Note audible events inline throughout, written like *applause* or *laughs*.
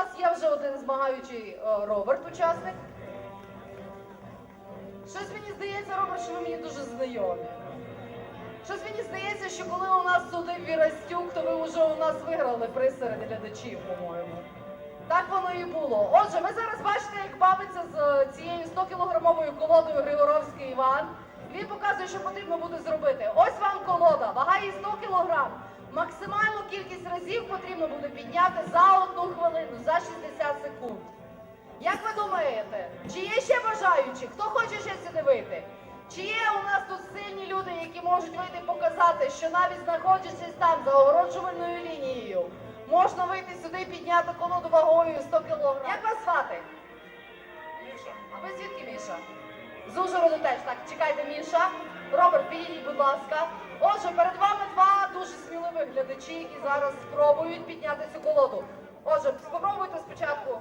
нас є вже один змагаючий е, Роберт, учасник. Щось мені здається, Роберт, що ви мені дуже знайомі. Щось мені здається, що коли у нас судив Вірастюк, то ви вже у нас виграли приз серед глядачів, по-моєму. Так воно і було. Отже, ви зараз бачите, як бавиться з е, цією 100-кілограмовою колодою Григоровський Іван. Він показує, що потрібно буде зробити. Ось вам колода, вага її 100 кілограм. Максимальну кількість разів потрібно буде підняти за одну хвилину, за 60 секунд. Як ви думаєте, чи є ще бажаючі? Хто хоче ще сюди вийти? Чи є у нас тут сильні люди, які можуть вийти і показати, що навіть знаходячись там за огороджувальною лінією, можна вийти сюди і підняти колоду вагою 100 кг? Як вас звати? Міша. А ви звідки Міша? З Ужгороду теж. Так, чекайте, Міша. Роберт, підійдіть, будь ласка. Отже, перед вами дуже сміливих глядачі, які зараз спробують підняти цю колоду. Отже, спробуйте спочатку.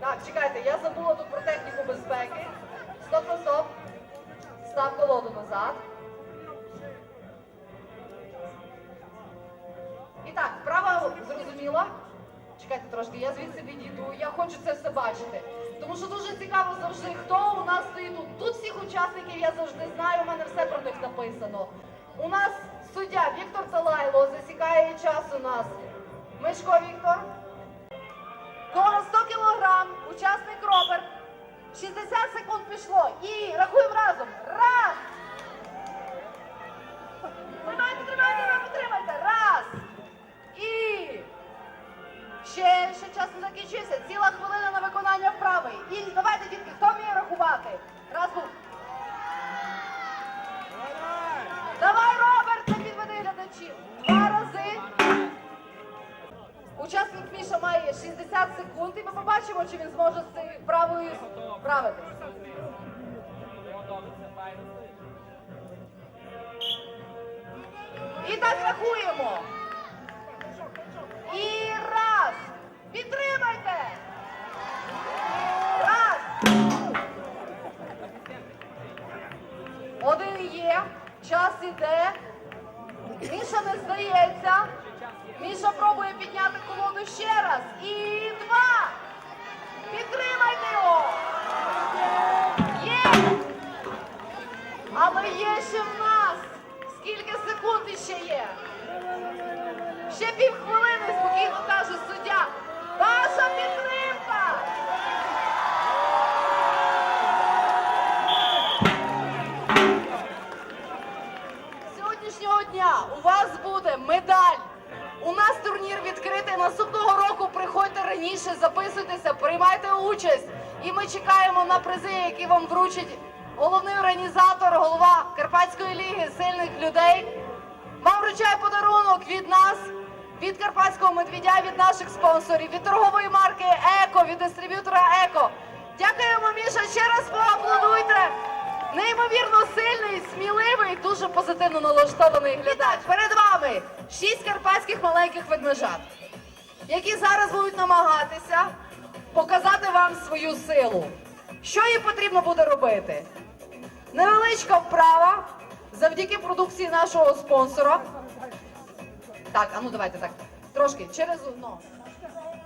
Так, чекайте, я забула тут про техніку безпеки. Стоп, стоп, стоп. Став колоду назад. І так, вправа зрозуміла. Чекайте трошки, я звідси відійду. Я хочу це все бачити. Тому що дуже цікаво завжди, хто у нас стоїть тут. Тут всіх учасників я завжди знаю, у мене все про них написано. У нас суддя Віктор Талайло засікає час у нас. Мишко Віктор. Коло 100 кілограм, учасник Роберт. 60 секунд пішло. І рахуємо разом. Раз. Тримайте, тримайте, тримайте, тримайте. Раз. І. Ще, ще час не закінчився. Ціла хвилина на виконання вправи. І давайте, дітки, хто вміє рахувати? Раз був. Давай, Роберт, підведи глядачів. Два рази. Учасник Міша має 60 секунд, і ми побачимо, чи він зможе з цією вправою справитись. І так рахуємо. Півхвилини спокійно каже суддя. Ваша підтримка! Сьогоднішнього дня у вас буде медаль. У нас турнір відкритий. Наступного року приходьте раніше, записуйтеся, приймайте участь. І ми чекаємо на призи, які вам вручить головний організатор, голова Карпатської ліги сильних людей. Вам вручає подарунок від нас, від Карпатського медведя, від наших спонсорів, від торгової марки Еко, від дистриб'ютора Еко. Дякуємо, Міша. Ще раз поаплодуйте. Неймовірно сильний, сміливий, дуже позитивно налаштований глядач. Перед вами шість карпатських маленьких ведмежат, які зараз будуть намагатися показати вам свою силу. Що їм потрібно буде робити? Невеличка вправа завдяки продукції нашого спонсора. Так, а ну давайте так. Трошки через одно.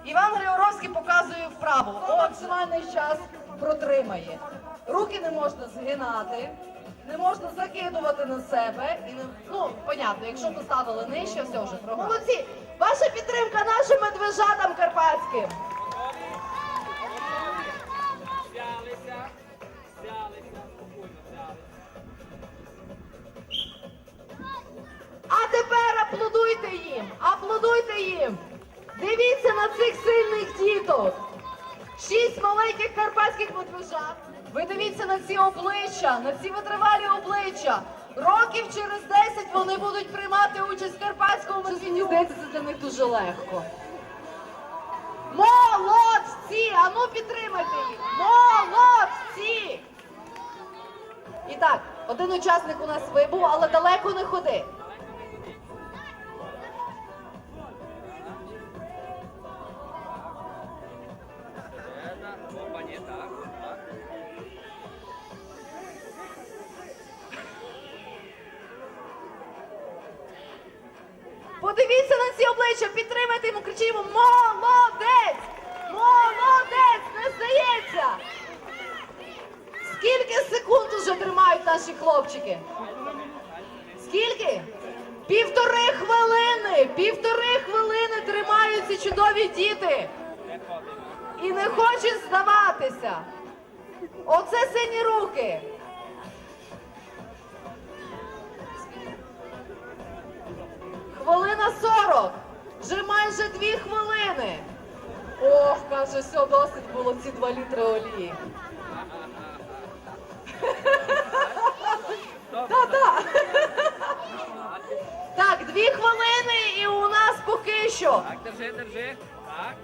Іван Григоровський показує вправу. Максимальний час протримає. Руки не можна згинати, не можна закидувати на себе. І не, ну, понятно, якщо поставили нижче, все вже програли. Молодці! Ваша підтримка нашим медвежатам карпатським. Аплодуйте їм! Дивіться на цих сильних діток! Шість маленьких карпатських медвежат. Ви дивіться на ці обличчя, на ці витривалі обличчя. Років через 10 вони будуть приймати участь в карпатському медведю. Здається, це для них дуже легко. Молодці! Ану підтримайте їх! Молодці! І так, один учасник у нас вибув, але далеко не ходи. Подивіться на ці обличчя, підтримайте йому, кричимо молодець! Молодець! Не здається! Скільки секунд уже тримають наші хлопчики? Скільки? Півтори хвилини! Півтори хвилини тримають ці чудові діти! І не хочуть здаватися. Оце сині руки. Хвилина 40. Вже майже дві хвилини. Ох, каже, все, досить було ці два літри олії. Та-та. Так, дві хвилини і у нас поки що Так, держи, держи. Так.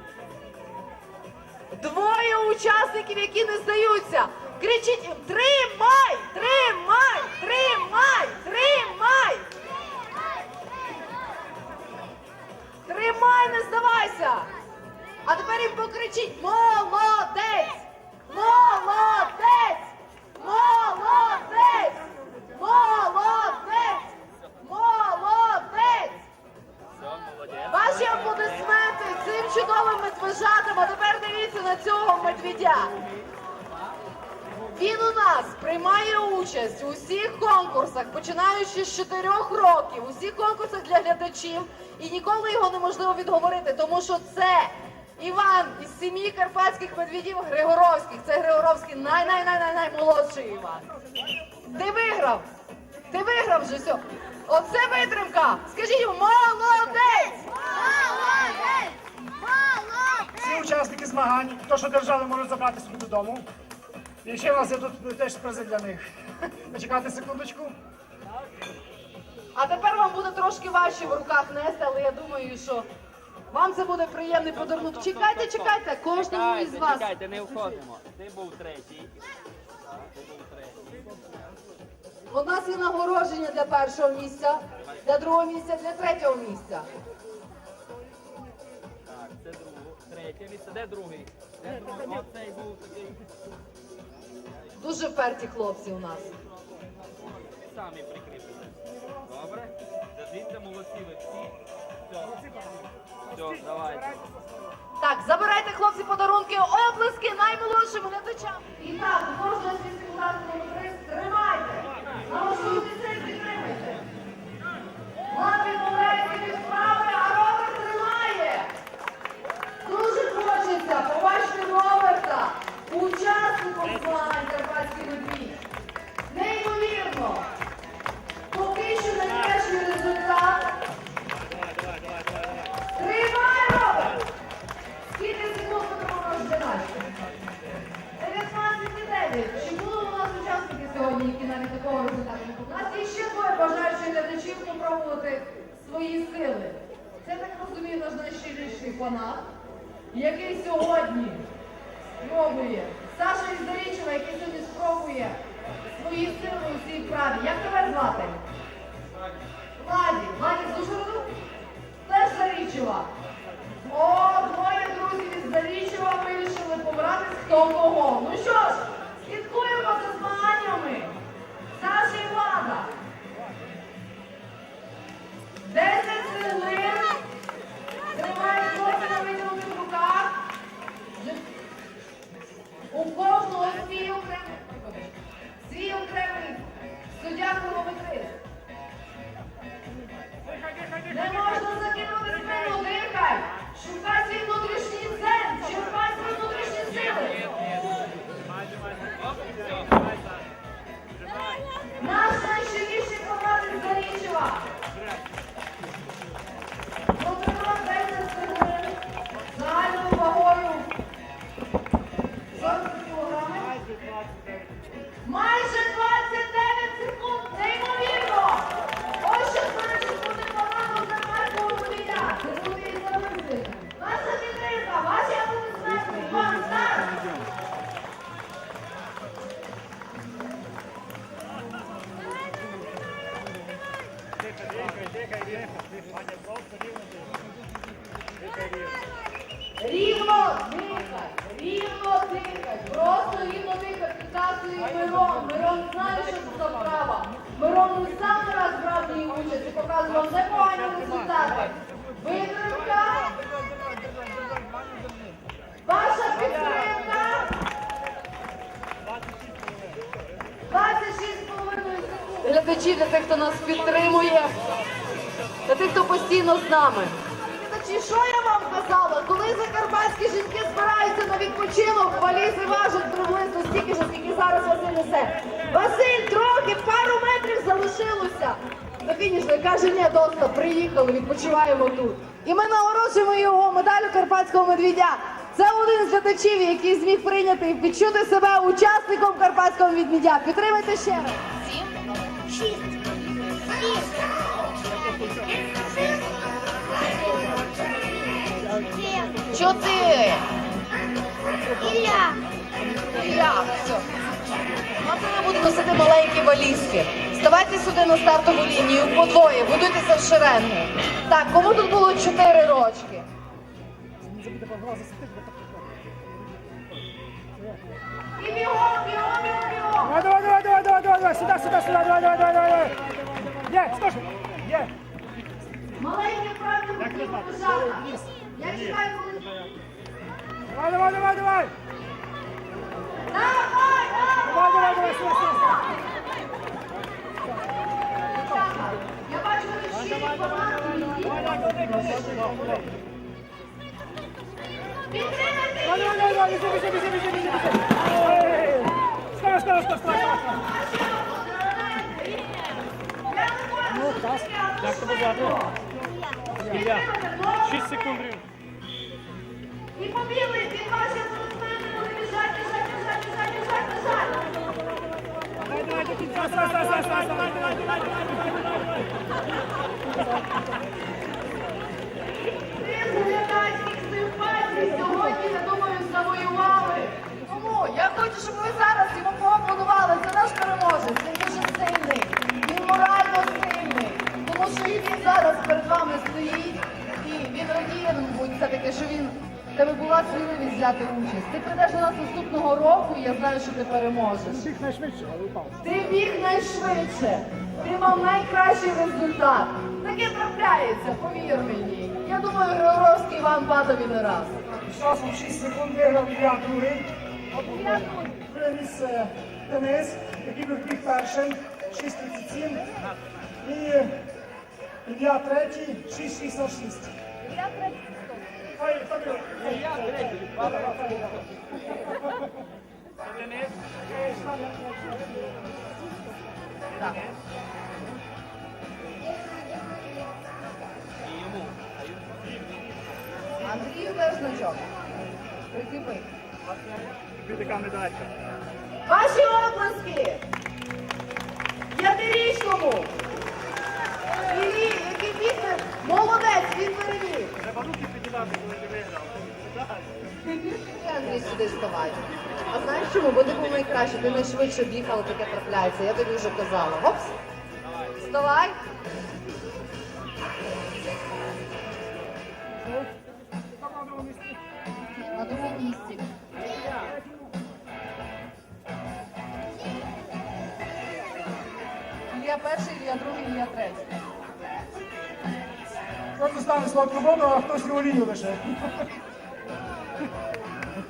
Двоє учасників, які не здаються. Кричіть тримай! Тримай! Тримай! Тримай! Тримай, не здавайся! А тепер їм покричіть Молодець! Молодець! Молодець! Молодець! Молодець! Ваші аплодисменти цим чудовим медвежатам. А тепер дивіться на цього медведя. Він у нас приймає участь у всіх конкурсах, починаючи з 4 років, у всіх конкурсах для глядачів, і ніколи його неможливо відговорити, тому що це Іван із сім'ї карпатських медведів Григоровських. Це Григоровський най-най-най-най-наймолодший Іван. Ти виграв! Ти виграв вже все. Оце витримка! Скажіть йому, молодець! Молодець! Молодець! Всі учасники змагань, хто що держали, можуть забрати собі додому. І ще в нас є тут теж призи для них. *laughs* Почекайте секундочку. А тепер вам буде трошки важче в руках нести, але я думаю, що вам це буде приємний подарунок. Чекайте, чекайте, кожному із вас. чекайте, не входимо. Ти був третій. Ти був третій. У нас є нагородження для першого місця, для другого місця, для третього місця. Так, це друге. Третє місце. Де другий? Де другий? Оцей був такий. Дуже вперті хлопці у нас. Самі прикріпите. Добре? Держіться, молодці ви всі. Все. Все, давайте. Так, забирайте хлопці подарунки, оплески наймолодшим глядачам. Глядачів свої сили. Це, так розумію, наш найщиріший фанат, який сьогодні спробує. Саша із Зарічева, який сьогодні спробує свої сили у цій праві. Як тебе звати? Владі. Владі з Ужгороду? Теж Зарічева. Глядачі для тих, хто нас підтримує, для тих, хто постійно з нами. Глядачі, що я вам казала? Коли закарпатські жінки збираються на відпочинок, валізи важать приблизно стільки ж, скільки зараз Василь несе. Василь, трохи, пару метрів залишилося. До фінішу і каже, ні, доста, приїхали, відпочиваємо тут. І ми нагороджуємо його медаллю карпатського медвідя. Це один з глядачів, який зміг прийняти і відчути себе учасником карпатського медведя. Підтримайте ще раз. Чотири. Ілля. Ілля, все. А це будемо носити маленькі валізки. Ставайте сюди на стартову лінію подвоє, будуйтеся в шеренгу. Так, кому тут було чотири рочки? І бігом, бігом, бігом, бігом. Давай, давай, давай, давай, давай, давай, давай, сюда, сюда, сюда, давай, давай, давай, давай, давай. Є, слушай, є. Маленькі вправи потрібно писати. Я чекаю, коли... Давай, давай, давай, давай. Давай, давай! Давай, сюда. Я бачу, ви всі команди. Підтримайте! Давай, давай, давай, біжи, біжи, біжи, біжи, біжи, біжи. Стой, стой, стой, стой. Ну, клас. Як тебе звати? Ілля. 6 секунд рівно. І побігли, від ваші спортсмени буде біжать, біжать, біжать, біжать, біжать, біжать. Давай, давай, до кінця, стой, стой, стой, стой, давай, давай, давай, давай, давай. Ти з глядацьких симпатій сьогодні, я думаю, завоювали. Тому я хочу, щоб ви зараз йому поаплодували. Це наш переможець. Він дуже сильний. Він морально сильний. Тому що і він зараз перед вами стоїть. І він радіє, мабуть, все-таки, що він тебе була сміливість взяти участь. Ти прийдеш до нас наступного року, і я знаю, що ти переможеш. Всіх найшвидше, але упав. Ти біг найшвидше. Ти мав найкращий результат. Таке трапляється, повір мені. Я думаю, Григоровський Іван падав і не раз. Часом 6 секунд виграв Ілля другий. Приніс е, Денис, який був біг першим, 6.37. І Ілля третій, 6.66. Хай, хай, значок. Прикріпи. Тобі така медалька. Ваші оплески! П'ятирічному! Іллі, який бігне, молодець, він переміг. Андрій, сюди вставай. А знаєш чому? Бо ти був найкраще, ти найшвидше біг, але таке трапляється. Я тобі вже казала. Гопс! Вставай! На другому місці. Ілля перший, Ілля другий, Ілля третій. Хтось стане сладку воду, а хтось його лінію лише.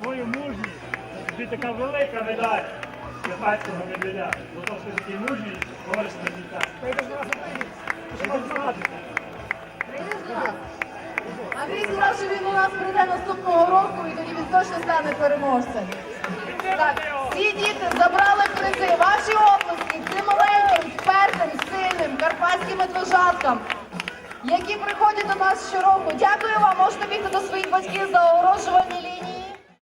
Твою мужність. Тобі така велика медаль Карпатського медведя. За те, що ти мужній, говориш на життя. Прийдеш до нас нас? Андрій сказав, що він у нас прийде наступного року і тоді він точно стане переможцем. Так, всі діти забрали призи. Ваші обласки цим маленьким, впертим, сильним, карпатським медвежаткам, які приходять до нас щороку. Дякую вам, можете бігти до своїх батьків за огорожувальні лінії.